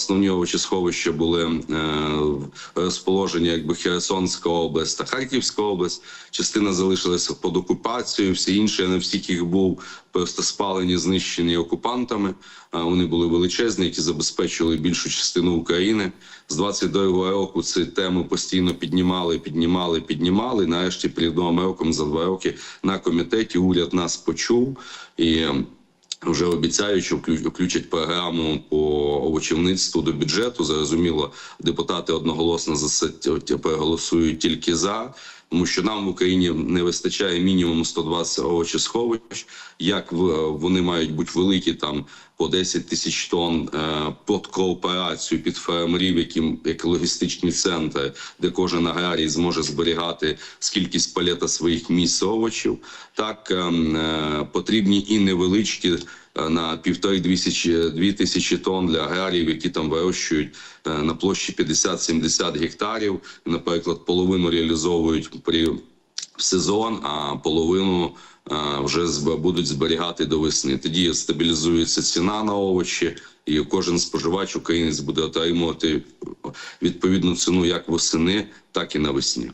Основні овочесховища були е, розположені якби Херсонська область та Харківська область. Частина залишилася під окупацією. Всі інші не всіх їх був просто спалені, знищені окупантами. А Вони були величезні, які забезпечували більшу частину України. З 22-го року ці теми постійно піднімали, піднімали, піднімали. Нарешті перед новим роком за два роки на комітеті уряд нас почув і. Вже обіцяють, що вклю- включать програму по овочівництву до бюджету. Зрозуміло, депутати одноголосно за це т- т- проголосують тільки за, тому що нам в Україні не вистачає мінімум 120 овочесховищ. Як вони мають бути великі, там по 10 тисяч тонн е, під кооперацію під фермерів, які як логістичні центри, де кожен аграрій зможе зберігати скількись палета своїх місць овочів. Так ем, е, потрібні і невеличкі на півтори дві тисячі тонн для аграріїв, які там вирощують е, на площі 50-70 гектарів. Наприклад, половину реалізовують при в сезон, а половину е, вже будуть зберігати до весни. Тоді стабілізується ціна на овочі, і кожен споживач українець буде отримувати відповідну ціну як восени, так і навесні.